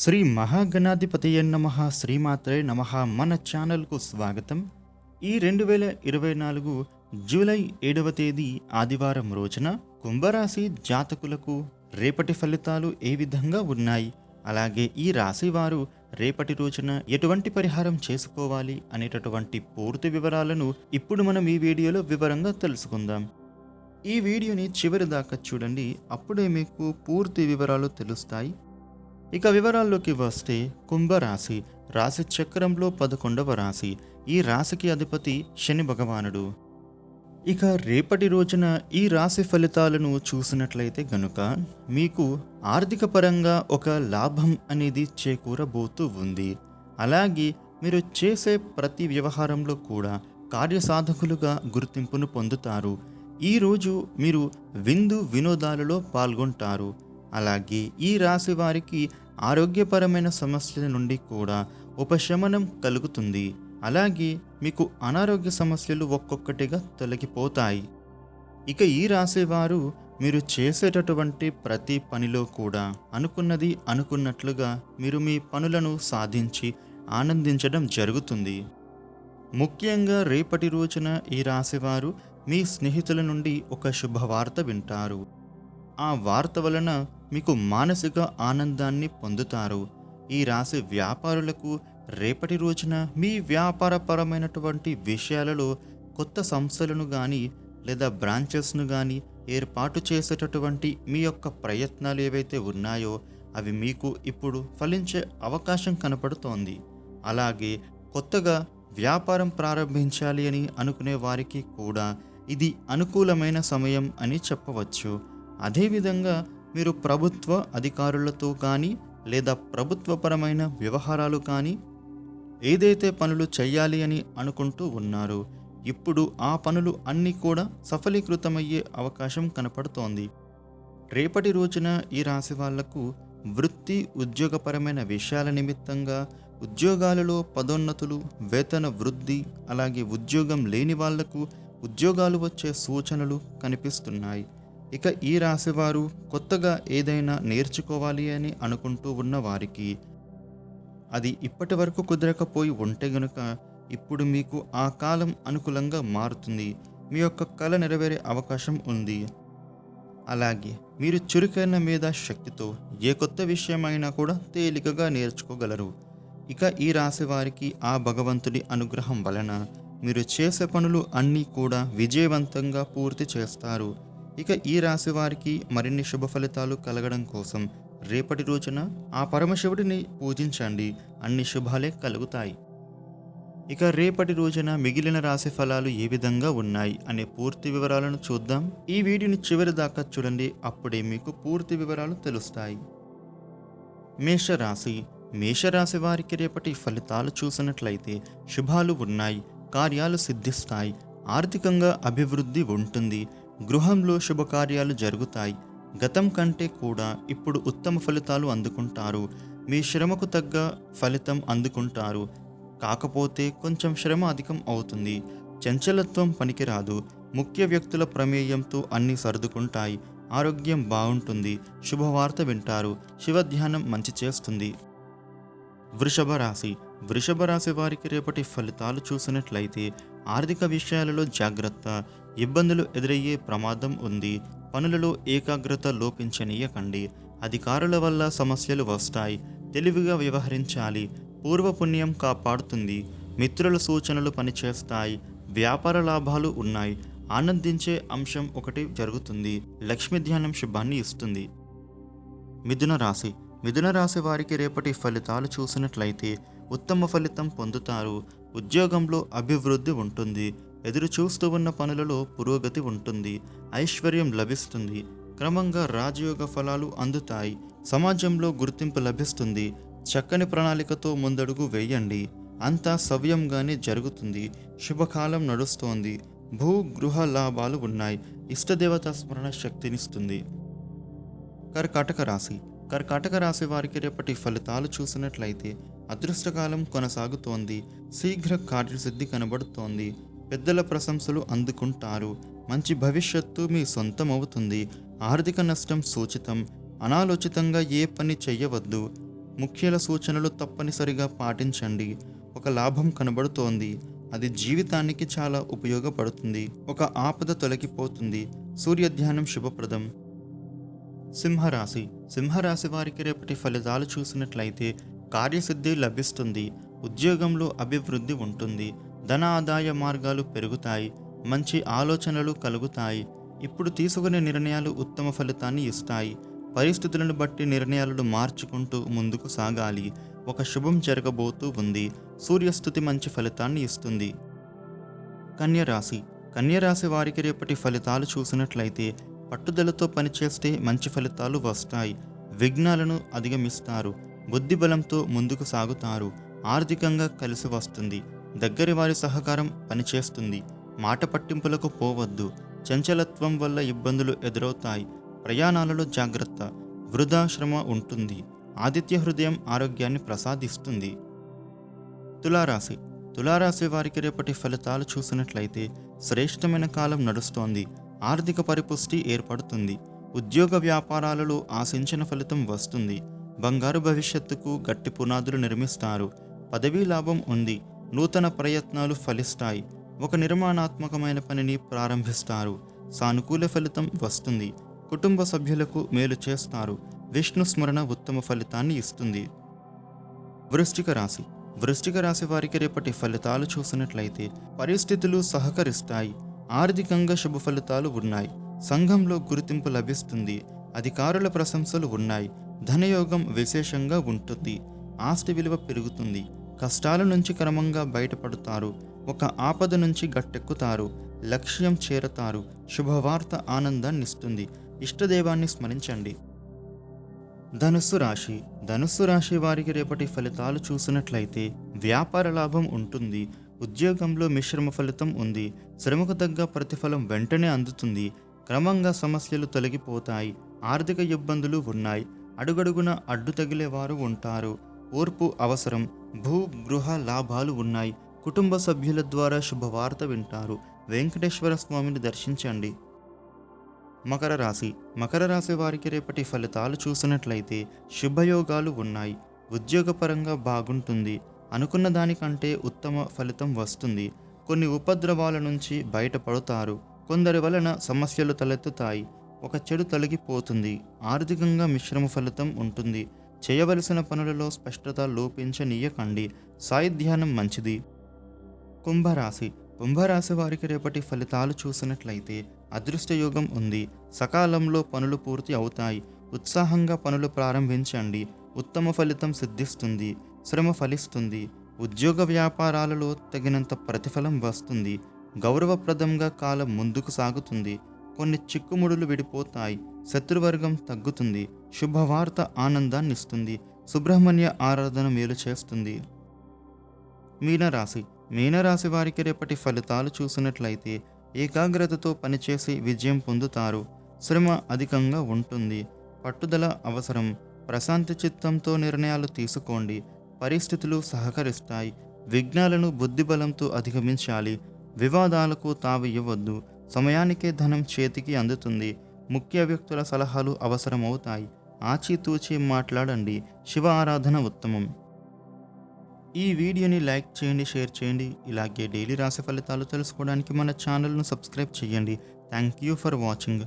శ్రీ మహాగణాధిపతి నమ. శ్రీమాత్రే నమ. మన ఛానల్కు స్వాగతం. ఈ రెండు వేల ఇరవై నాలుగు జూలై ఏడవ తేదీ ఆదివారం రోజున కుంభరాశి జాతకులకు రేపటి ఫలితాలు ఏ విధంగా ఉన్నాయి? అలాగే ఈ రాశి వారు రేపటి రోజున ఎటువంటి పరిహారం చేసుకోవాలి అనేటటువంటి పూర్తి వివరాలను ఇప్పుడు మనం ఈ వీడియోలో వివరంగా తెలుసుకుందాం. ఈ వీడియోని చివరి దాకా చూడండి. అప్పుడే మీకు పూర్తి వివరాలు తెలుస్తాయి. ఇక వివరాల్లోకి వస్తే కుంభరాశి రాశి చక్రంలో పదకొండవ రాశి ఈ రాశికి అధిపతి శని భగవానుడు. ఇక రేపటి రోజున ఈ రాశి ఫలితాలను చూసినట్లయితే గనుక మీకు ఆర్థిక పరంగా ఒక లాభం అనేది చేకూరబోతూ ఉంది. అలాగే మీరు చేసే ప్రతి వ్యవహారంలో కూడా కార్యసాధకులుగా గుర్తింపును పొందుతారు. ఈరోజు మీరు విందు వినోదాలలో పాల్గొంటారు. అలాగే ఈ రాశి వారికి ఆరోగ్యపరమైన సమస్యల నుండి కూడా ఉపశమనం కలుగుతుంది. అలాగే మీకు అనారోగ్య సమస్యలు ఒక్కొక్కటిగా తొలగిపోతాయి. ఇక ఈ రాసేవారు మీరు చేసేటటువంటి ప్రతి పనిలో కూడా అనుకున్నది అనుకున్నట్లుగా మీరు మీ పనులను సాధించి ఆనందించడం జరుగుతుంది. ముఖ్యంగా రేపటి రోజున ఈ రాశివారు మీ స్నేహితుల నుండి ఒక శుభవార్త వింటారు. ఆ వార్త వలన మీకు మానసిక ఆనందాన్ని పొందుతారు. ఈ రాశి వ్యాపారులకు రేపటి రోజున మీ వ్యాపారపరమైనటువంటి విషయాలలో కొత్త సంస్థలను కానీ లేదా బ్రాంచెస్ను కానీ ఏర్పాటు చేసేటటువంటి మీ యొక్క ప్రయత్నాలు ఏవైతే ఉన్నాయో అవి మీకు ఇప్పుడు ఫలించే అవకాశం కనపడుతోంది. అలాగే కొత్తగా వ్యాపారం ప్రారంభించాలి అని అనుకునే వారికి కూడా ఇది అనుకూలమైన సమయం అని చెప్పవచ్చు. అదేవిధంగా మీరు ప్రభుత్వ అధికారులతో కానీ లేదా ప్రభుత్వపరమైన వ్యవహారాలు కానీ ఏదైతే పనులు చేయాలి అని అనుకుంటూ ఉన్నారు ఇప్పుడు ఆ పనులు అన్నీ కూడా సఫలీకృతమయ్యే అవకాశం కనపడుతోంది. రేపటి రోజున ఈ రాశి వాళ్ళకు వృత్తి ఉద్యోగపరమైన విషయాల నిమిత్తంగా ఉద్యోగాలలో పదోన్నతులు వేతన వృద్ధి అలాగే ఉద్యోగం లేని వాళ్ళకు ఉద్యోగాలు వచ్చే సూచనలు కనిపిస్తున్నాయి. ఇక ఈ రాశివారు కొత్తగా ఏదైనా నేర్చుకోవాలి అని అనుకుంటూ ఉన్న వారికి అది ఇప్పటి వరకు కుదరకపోయి ఉంటే గనుక ఇప్పుడు మీకు ఆ కాలం అనుకూలంగా మారుతుంది. మీ యొక్క కళ నెరవేరే అవకాశం ఉంది. అలాగే మీరు చురుకైన మీద శక్తితో ఏ కొత్త విషయమైనా కూడా తేలికగా నేర్చుకోగలరు. ఇక ఈ రాశి వారికి ఆ భగవంతుడి అనుగ్రహం వలన మీరు చేసే పనులు అన్నీ కూడా విజయవంతంగా పూర్తి చేస్తారు. ఇక ఈ రాశి వారికి మరిన్ని శుభ ఫలితాలు కలగడం కోసం రేపటి రోజున ఆ పరమశివుడిని పూజించండి. అన్ని శుభాలే కలుగుతాయి. ఇక రేపటి రోజున మిగిలిన రాశి ఫలాలు ఏ విధంగా ఉన్నాయి అనే పూర్తి వివరాలను చూద్దాం. ఈ వీడియోని చివరి దాకా చూడండి. అప్పుడే మీకు పూర్తి వివరాలు తెలుస్తాయి. మేషరాశి. మేషరాశి వారికి రేపటి ఫలితాలు చూసినట్లయితే శుభాలు ఉన్నాయి. కార్యాలు సిద్ధిస్తాయి. ఆర్థికంగా అభివృద్ధి ఉంటుంది. గృహంలో శుభకార్యాలు జరుగుతాయి. గతం కంటే కూడా ఇప్పుడు ఉత్తమ ఫలితాలు అందుకుంటారు. మీ శ్రమకు తగ్గ ఫలితం అందుకుంటారు. కాకపోతే కొంచెం శ్రమ అధికం అవుతుంది. చంచలత్వం పనికిరాదు. ముఖ్య వ్యక్తుల ప్రమేయంతో అన్నీ సర్దుకుంటాయి. ఆరోగ్యం బాగుంటుంది. శుభవార్త వింటారు. శివధ్యానం మంచి చేస్తుంది. వృషభ రాశి వృషభ రాశి వారికి రేపటి ఫలితాలు చూసినట్లయితే ఆర్థిక విషయాలలో జాగ్రత్త ఇబ్బందులు ఎదురయ్యే ప్రమాదం ఉంది. పనులలో ఏకాగ్రత లోపించనీయకండి. అధికారుల వల్ల సమస్యలు వస్తాయి. తెలివిగా వ్యవహరించాలి. పూర్వపుణ్యం కాపాడుతుంది. మిత్రుల సూచనలు పనిచేస్తాయి. వ్యాపార లాభాలు ఉన్నాయి. ఆనందించే అంశం ఒకటి జరుగుతుంది. లక్ష్మీ ధ్యానం శుభాన్ని ఇస్తుంది. మిథున రాశి. మిథున రాశి వారికి రేపటి ఫలితాలు చూసినట్లయితే ఉత్తమ ఫలితం పొందుతారు. ఉద్యోగంలో అభివృద్ధి ఉంటుంది. ఎదురు చూస్తూ ఉన్న పనులలో పురోగతి ఉంటుంది. ఐశ్వర్యం లభిస్తుంది. క్రమంగా రాజయోగ ఫలాలు అందుతాయి. సమాజంలో గుర్తింపు లభిస్తుంది. చక్కని ప్రణాళికతో ముందడుగు వేయండి. అంతా సవ్యంగానే జరుగుతుంది. శుభకాలం నడుస్తోంది. భూ గృహ లాభాలు ఉన్నాయి. ఇష్టదేవత స్మరణ శక్తినిస్తుంది. కర్కాటక రాశి. కర్కాటక రాశి వారికి రేపటి ఫలితాలు చూసినట్లయితే అదృష్టకాలం కొనసాగుతోంది. శీఘ్ర కార్యసిద్ధి కనబడుతోంది. పెద్దల ప్రశంసలు అందుకుంటారు. మంచి భవిష్యత్తు మీ సొంతం అవుతుంది ఆర్థిక నష్టం సూచితం. అనాలోచితంగా ఏ పని చెయ్యవద్దు. ముఖ్యల సూచనలు తప్పనిసరిగా పాటించండి. ఒక లాభం కనబడుతోంది. అది జీవితానికి చాలా ఉపయోగపడుతుంది. ఒక ఆపద తొలగిపోతుంది. సూర్య ధ్యానం శుభప్రదం. సింహరాశి. సింహరాశి వారికి రేపటి ఫలితాలు చూసినట్లయితే కార్యసిద్ధి లభిస్తుంది. ఉద్యోగంలో అభివృద్ధి ఉంటుంది. ధన ఆదాయ మార్గాలు పెరుగుతాయి. మంచి ఆలోచనలు కలుగుతాయి. ఇప్పుడు తీసుకునే నిర్ణయాలు ఉత్తమ ఫలితాన్ని ఇస్తాయి. పరిస్థితులను బట్టి నిర్ణయాలను మార్చుకుంటూ ముందుకు సాగాలి. ఒక శుభం జరగబోతూ ఉంది. సూర్యస్థుతి మంచి ఫలితాన్ని ఇస్తుంది. కన్యరాశి. కన్యరాశి వారికి రేపటి ఫలితాలు చూసినట్లయితే పట్టుదలతో పనిచేస్తే మంచి ఫలితాలు వస్తాయి. విఘ్నాలను అధిగమిస్తారు. బుద్ధి బలంతో ముందుకు సాగుతారు. ఆర్థికంగా కలిసి వస్తుంది. దగ్గరి వారి సహకారం పనిచేస్తుంది. మాట పట్టింపులకు పోవద్దు. చంచలత్వం వల్ల ఇబ్బందులు ఎదురవుతాయి. ప్రయాణాలలో జాగ్రత్త. వృధాశ్రమ ఉంటుంది. ఆదిత్య హృదయం ఆరోగ్యాన్ని ప్రసాదిస్తుంది. తులారాశి. తులారాశి వారికి రేపటి ఫలితాలు చూసినట్లయితే శ్రేష్టమైన కాలం నడుస్తోంది. ఆర్థిక పరిపుష్టి ఏర్పడుతుంది. ఉద్యోగ వ్యాపారాలలో ఆశించిన ఫలితం వస్తుంది. బంగారు భవిష్యత్తుకు గట్టి పునాదులు నిర్మిస్తారు. పదవీ లాభం ఉంది. నూతన ప్రయత్నాలు ఫలిస్తాయి. ఒక నిర్మాణాత్మకమైన పనిని ప్రారంభిస్తారు. సానుకూల ఫలితం వస్తుంది. కుటుంబ సభ్యులకు మేలు చేస్తారు. విష్ణు స్మరణ ఉత్తమ ఫలితాన్ని ఇస్తుంది. వృష్టిక రాశి. వృష్టిక రాశి వారికి రేపటి ఫలితాలు చూసినట్లయితే పరిస్థితులు సహకరిస్తాయి. ఆర్థికంగా శుభ ఫలితాలు ఉన్నాయి. సంఘంలో గుర్తింపు లభిస్తుంది. అధికారుల ప్రశంసలు ఉన్నాయి. ధనయోగం విశేషంగా ఉంటుంది. ఆస్తి విలువ పెరుగుతుంది. కష్టాల నుంచి క్రమంగా బయటపడతారు. ఒక ఆపద నుంచి గట్టెక్కుతారు. లక్ష్యం చేరతారు. శుభవార్త ఆనందాన్నిస్తుంది ఇష్టదేవాన్ని స్మరించండి. ధనుస్సు రాశి. ధనుస్సు రాశి వారికి రేపటి ఫలితాలు చూసినట్లయితే వ్యాపార లాభం ఉంటుంది. ఉద్యోగంలో మిశ్రమ ఫలితం ఉంది. శ్రమకు తగ్గ ప్రతిఫలం వెంటనే అందుతుంది. క్రమంగా సమస్యలు తొలగిపోతాయి. ఆర్థిక ఇబ్బందులు ఉన్నాయి. అడుగడుగున అడ్డు తగిలేవారు ఉంటారు. ఓర్పు అవసరం. భూ గృహ లాభాలు ఉన్నాయి. కుటుంబ సభ్యుల ద్వారా శుభవార్త వింటారు. వెంకటేశ్వర స్వామిని దర్శించండి. మకర రాశి. మకర రాశి వారికి రేపటి ఫలితాలు చూసినట్లయితే శుభయోగాలు ఉన్నాయి. ఉద్యోగపరంగా బాగుంటుంది. అనుకున్న దానికంటే ఉత్తమ ఫలితం వస్తుంది. కొన్ని ఉపద్రవాల నుంచి బయటపడతారు. కొందరి వలన సమస్యలు తలెత్తుతాయి. ఒక చెడు తొలగిపోతుంది. ఆర్థికంగా మిశ్రమ ఫలితం ఉంటుంది. చేయవలసిన పనులలో స్పష్టత లోపించనీయకండి. సాయుధ్యానం మంచిది. కుంభరాశి. కుంభరాశి వారికి రేపటి ఫలితాలు చూసినట్లయితే అదృష్టయోగం ఉంది. సకాలంలో పనులు పూర్తి అవుతాయి. ఉత్సాహంగా పనులు ప్రారంభించండి. ఉత్తమ ఫలితం సిద్ధిస్తుంది. శ్రమ ఫలిస్తుంది. ఉద్యోగ వ్యాపారాలలో తగినంత ప్రతిఫలం వస్తుంది. గౌరవప్రదంగా కాలం ముందుకు సాగుతుంది. కొన్ని చిక్కుముడులు విడిపోతాయి. శత్రువర్గం తగ్గుతుంది. శుభవార్త ఆనందాన్నిస్తుంది సుబ్రహ్మణ్య ఆరాధన మేలు చేస్తుంది. మీనరాశి. మీనరాశి వారికి రేపటి ఫలితాలు చూసినట్లయితే ఏకాగ్రతతో పనిచేసి విజయం పొందుతారు. శ్రమ అధికంగా ఉంటుంది. పట్టుదల అవసరం. ప్రశాంత చిత్తంతో నిర్ణయాలు తీసుకోండి. పరిస్థితులు సహకరిస్తాయి. విఘ్నాలను బుద్ధిబలంతో అధిగమించాలి. వివాదాలకు తావు ఇవ్వద్దు. సమయానికే ధనం చేతికి అందుతుంది. ముఖ్య వ్యక్తుల సలహాలు అవసరమవుతాయి. ఆచితూచి మాట్లాడండి. శివ ఆరాధన ఉత్తమం. ఈ వీడియోని లైక్ చేయండి షేర్ చేయండి. ఇలాగే డైలీ రాశి ఫలితాలు తెలుసుకోవడానికి మన ఛానల్ను సబ్స్క్రైబ్ చేయండి. Thank you for watching.